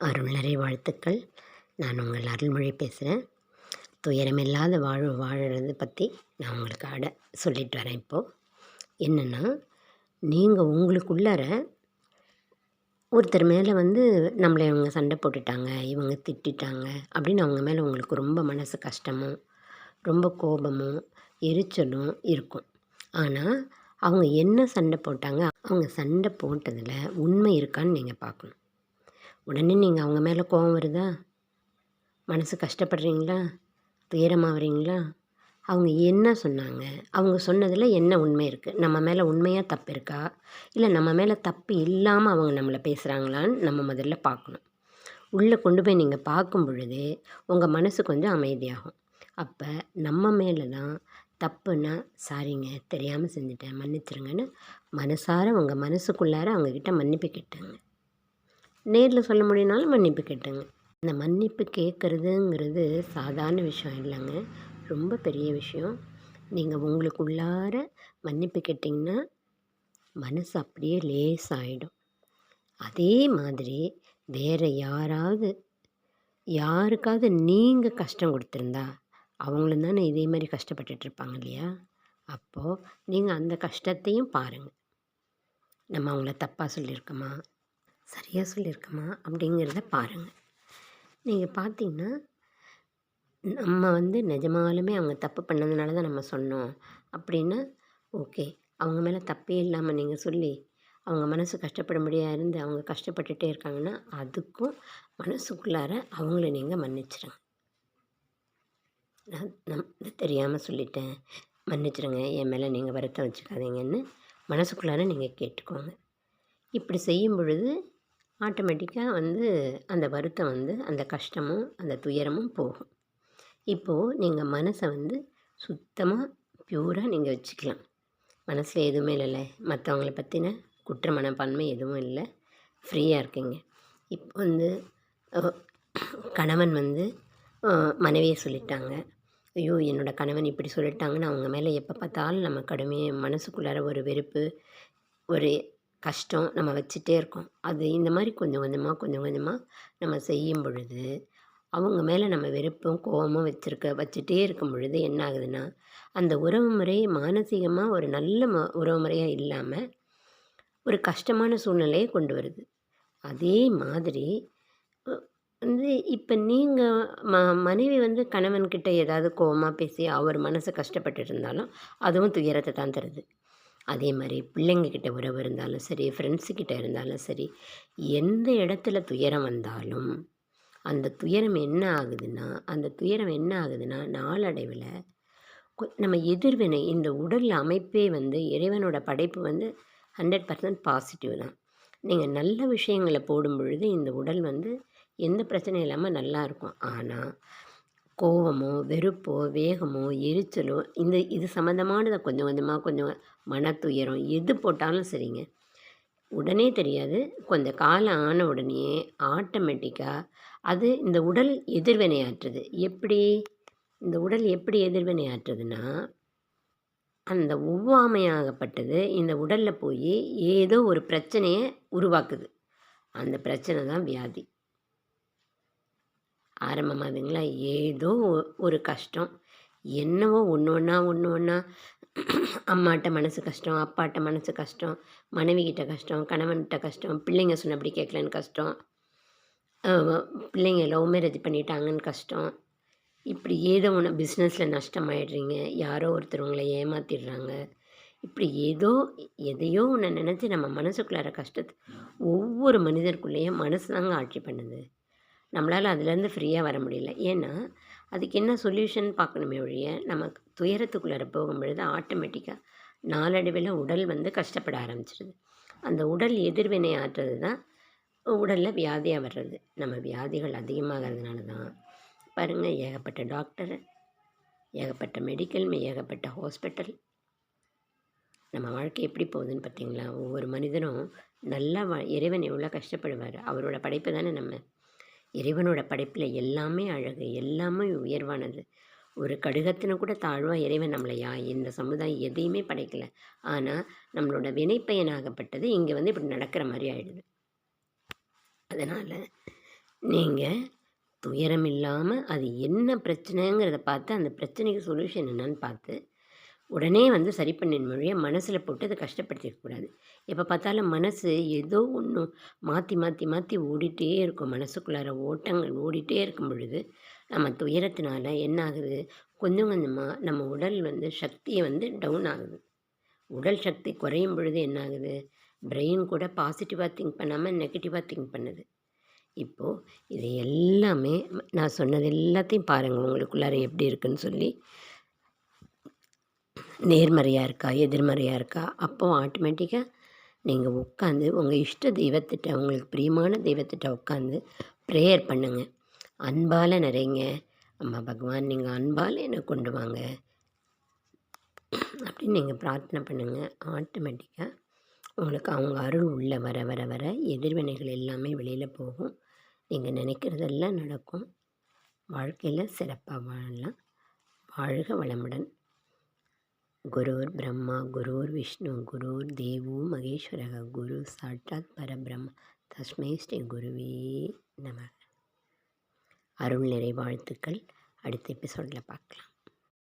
அருள் வாழ்த்துக்கள். நான் உங்கள் அருள்மொழி பேசுகிறேன் துயரமில்லாத வாழ்வு வாழறது பற்றி நான் உங்களுக்கு அட சொல்லிட்டு வரேன் இப்போது என்னென்னா நீங்கள் உங்களுக்குள்ளார ஒருத்தர் மேலே வந்து நம்மளை இவங்க சண்டை போட்டுட்டாங்க இவங்க திட்டாங்க அப்படின்னு அவங்க மேலே உங்களுக்கு ரொம்ப மனசு கஷ்டமும் ரொம்ப கோபமும் எரிச்சலும் இருக்கும். ஆனால் அவங்க என்ன சண்டை போட்டாங்க அவங்க சண்டை போட்டதில் உண்மை இருக்கான்னு நீங்கள் பார்க்கணும். உடனே நீங்கள் அவங்க மேலே கோபம் வருதா? மனசு கஷ்டப்படுறீங்களா? துயரமாகறீங்களா அவங்க என்ன சொன்னாங்க? அவங்க சொன்னதில் என்ன உண்மை இருக்குது நம்ம மேலே உண்மையாக தப்பு இருக்கா? இல்லை நம்ம மேலே தப்பு இல்லாமல் அவங்க நம்மளை பேசுகிறாங்களான்னு நம்ம முதல்ல பார்க்கணும். உள்ளே கொண்டு போய் நீங்கள் பார்க்கும் பொழுது உங்கள் மனசு கொஞ்சம் அமைதியாகும். அப்போ நம்ம மேலே தான் தப்புன்னா சாரிங்க தெரியாமல் செஞ்சுட்டேன் மன்னிச்சிருங்கன்னு மனசார உங்கள் மனசுக்குள்ளார அவங்கக்கிட்ட மன்னிப்பு கேட்டாங்க. நேரில் சொல்ல முடியும்னாலும் மன்னிப்பு கேட்டுங்க. இந்த மன்னிப்பு கேட்குறதுங்கிறது சாதாரண விஷயம் இல்லைங்க. ரொம்ப பெரிய விஷயம். நீங்கள் உங்களுக்குள்ளார மன்னிப்பு கேட்டிங்கன்னா மனசு அப்படியே லேசாகிடும் அதே மாதிரி வேறு யாராவது யாருக்காவது நீங்கள் கஷ்டம் கொடுத்துருந்தா அவங்களும் தானே இதே மாதிரி கஷ்டப்பட்டுட்ருப்பாங்க இல்லையா? அப்போது நீங்கள் அந்த கஷ்டத்தையும் பாருங்கள் நம்ம அவங்கள தப்பாக சொல்லியிருக்கோமா? சரியாக சொல்லியிருக்கமா? அப்படிங்கிறத பாருங்கள் நீங்கள் பார்த்தீங்கன்னா நம்ம வந்து நிஜமாலுமே அவங்க தப்பு பண்ணதுனால தான் நம்ம சொன்னோம் அப்படின்னா ஓகே. அவங்க மேலே தப்பே இல்லாமல் நீங்கள் சொல்லி அவங்க மனசு கஷ்டப்படும்படியாக இருந்து அவங்க கஷ்டப்பட்டுட்டே இருக்காங்கன்னா அதுக்கும் மனசுக்குள்ளார அவங்கள நீங்கள் மன்னிச்சிடுங்க நான் நம் தெரியாமல் சொல்லிட்டேன். மன்னிச்சிடுங்க என் மேலே நீங்கள் வருத்தம் வச்சுக்காதீங்கன்னு மனசுக்குள்ளார நீங்கள் கேட்டுக்கோங்க. இப்படி செய்யும் பொழுது ஆட்டோமேட்டிக்காக வந்து அந்த வருத்தம் வந்து அந்த கஷ்டமும் அந்த துயரமும் போகும். இப்போது நீங்கள் மனசை வந்து சுத்தமாக ப்யூராக நீங்கள் வச்சுக்கலாம். மனசில் எதுவுமே இல்லைல்ல. மற்றவங்கள பற்றின குற்ற மனப்பான்மை எதுவும் இல்லை. ஃப்ரீயாக இருக்கீங்க. இப்போ வந்து கணவன் வந்து மனைவியை சொல்லிட்டாங்க. ஐயோ என்னோடய கணவன் இப்படி சொல்லிட்டாங்கன்னு அவங்க மேலே எப்போ பார்த்தாலும் நம்ம கடுமையாக மனசுக்குள்ளார ஒரு வெறுப்பு ஒரு கஷ்டம் நம்ம வச்சுட்டே இருக்கோம். அது இந்த மாதிரி கொஞ்சம் கொஞ்சமாக கொஞ்சம் கொஞ்சமாக நம்ம செய்யும் பொழுது அவங்க மேலே நம்ம வெறுப்பும் கோபமும் வச்சுருக்க வச்சுட்டே இருக்கும் பொழுது என்ன ஆகுதுன்னா அந்த உறவு முறை மானசீகமாக ஒரு நல்ல ம உறவு முறையாக இல்லாமல் ஒரு கஷ்டமான சூழ்நிலையை கொண்டு வருது. அதே மாதிரி வந்து இப்போ நீங்கள் ம மனைவி வந்து கணவன்கிட்ட ஏதாவது கோபமாக பேசி அவர் மனசை கஷ்டப்பட்டு இருந்தாலும் அதுவும் துயரத்தை தான் தருது. அதே மாதிரி பிள்ளைங்கக்கிட்ட உறவு இருந்தாலும் சரி ஃப்ரெண்ட்ஸுக்கிட்ட இருந்தாலும் சரி எந்த இடத்துல துயரம் வந்தாலும் அந்த துயரம் என்ன ஆகுதுன்னா அந்த துயரம் என்ன ஆகுதுன்னா நாளடைவில் நம்ம எதிர்வினை இந்த உடல் அமைப்பே வந்து இறைவனோட படைப்பு வந்து ஹண்ட்ரட் பர்சன்ட் பாசிட்டிவ் தான். நீங்கள் நல்ல விஷயங்களை போடும் பொழுது இந்த உடல் வந்து எந்த பிரச்சனையும் இல்லாமல் நல்லாயிருக்கும் ஆனால் கோவமோ வெறுப்போ வேகமோ எரிச்சலோ இந்த இது சம்மந்தமானதை கொஞ்சம் கொஞ்சமாக கொஞ்சம் மனத்துயரம் எது போட்டாலும் சரிங்க. உடனே தெரியாது. கொஞ்சம் காலம் ஆன உடனே ஆட்டோமேட்டிக்காக அது இந்த உடல் எதிர்வினையாற்றுது எப்படி? இந்த உடல் எப்படி எதிர்வினையாற்றுதுன்னா அந்த ஒவ்வாமையாகப்பட்டது இந்த உடலில் போய் ஏதோ ஒரு பிரச்சனையை உருவாக்குது. அந்த பிரச்சனை தான் வியாதி. ஆரம்பமாகுதுங்களா? ஏதோ ஒரு கஷ்டம். என்னவோ ஒன்று ஒன்றா ஒன்று ஒன்றா அம்மாட்ட மனசு கஷ்டம் அப்பாட்ட மனசு கஷ்டம் மனைவிக்கிட்ட கஷ்டம் கணவன்கிட்ட கஷ்டம் பிள்ளைங்க சொன்னபடி கேட்கலன்னு கஷ்டம். பிள்ளைங்க லவ் மேரேஜ் பண்ணிட்டாங்கன்னு கஷ்டம். இப்படி ஏதோ ஒன்று பிஸ்னஸில் நஷ்டமாயிடுறீங்க. யாரோ ஒருத்தர் உங்களை ஏமாற்றிடுறாங்க இப்படி ஏதோ எதையோ ஒன்று நினச்சி நம்ம மனசுக்குள்ளார கஷ்டத்தை ஒவ்வொரு மனிதருக்குள்ளேயும் மனசு தாங்க ஆட்சி பண்ணுது. நம்மளால் அதுலேருந்து ஃப்ரீயாக வர முடியல. ஏன்னா அதுக்கு என்ன சொல்யூஷன் பார்க்கணுமே ஒழிய நமக்கு துயரத்துக்குள்ளார போகும்பொழுது ஆட்டோமேட்டிக்காக நாளடைவில் உடல் வந்து கஷ்டப்பட ஆரம்பிச்சிடுது அந்த உடல் எதிர்வினை ஆற்றுறது தான் உடலில் வியாதியாக வர்றது. நம்ம வியாதிகள் அதிகமாகிறதுனால தான். பாருங்கள் ஏகப்பட்ட டாக்டர் ஏகப்பட்ட மெடிக்கல் ஏகப்பட்ட ஹாஸ்பிட்டல் நம்ம வாழ்க்கை எப்படி போகுதுன்னு பார்த்தீங்களா? ஒவ்வொரு மனிதனும் நல்லா வ இறைவன் எவ்வளோ கஷ்டப்படுவார்? அவரோட படைப்பு தானே நம்ம. இறைவனோட படைப்பில் எல்லாமே அழகு எல்லாமே உயர்வானது. ஒரு கடுகத்தின கூட தாழ்வாக இறைவன் நம்மளையா இந்த சமுதாயம் எதையுமே படைக்கலை. ஆனால் நம்மளோட வினைப்பயனாகப்பட்டது இங்கே வந்து இப்படி நடக்கிற மாதிரி ஆகிடுது அதனால் நீங்கள் துயரம் இல்லாமல் அது என்ன பிரச்சனைங்கிறத பார்த்து அந்த பிரச்சனைக்கு சொல்யூஷன் என்னன்னு பார்த்து உடனே வந்து சரி பண்ணின் மொழியை மனசில் போட்டு அதை கஷ்டப்படுத்திக்கக்கூடாது எப்போ பார்த்தாலும் மனசு ஏதோ ஒன்று மாற்றி மாற்றி மாற்றி ஓடிட்டே இருக்கும். மனசுக்குள்ளார ஓட்டங்கள் ஓடிட்டே இருக்கும் பொழுது நம்ம துயரத்தினால என்ன ஆகுது? கொஞ்சம் கொஞ்சமாக நம்ம உடல் வந்து சக்தியை வந்து டவுன் ஆகுது. உடல் சக்தி குறையும் பொழுது என்ன ஆகுது? பிரெயின் கூட பாசிட்டிவாக திங்க் பண்ணாமல் நெகட்டிவாக திங்க் பண்ணுது. இப்போது இது எல்லாமே நான் சொன்னது எல்லாத்தையும் பாருங்கள் உங்களுக்குள்ளார எப்படி இருக்குன்னு சொல்லி. நேர்மறையாக இருக்கா எதிர்மறையாக இருக்கா அப்போ ஆட்டோமேட்டிக்காக நீங்கள் உட்காந்து உங்கள் இஷ்ட தெய்வத்திட்ட உங்களுக்கு பிரியமான தெய்வத்திட்ட உட்காந்து ப்ரேயர் பண்ணுங்கள் அன்பால் நிறைங்க. அம்மா பகவான் நீங்கள் அன்பால் என்னை கொண்டு வாங்க. அப்படின்னு நீங்கள் பிரார்த்தனை பண்ணுங்கள் ஆட்டோமேட்டிக்காக உங்களுக்கு அவங்க அருள் உள்ளே வர வர வர எதிர்வினைகள் எல்லாமே வெளியில் போகும். நீங்கள் நினைக்கிறதெல்லாம் நடக்கும். வாழ்க்கையில் சிறப்பாக வாழலாம். வாழ்க வளமுடன். குருர் பிரம்மா குருர் விஷ்ணு குருர் தேவோ மகேஸ்வரக குரு சாட்சாத் பரபிரம் தஸ்மை ஸ்ரீ குருவே நம. அருள் நிறை வாழ்த்துக்கள் அடுத்த எபிசோடில் பார்க்கலாம்.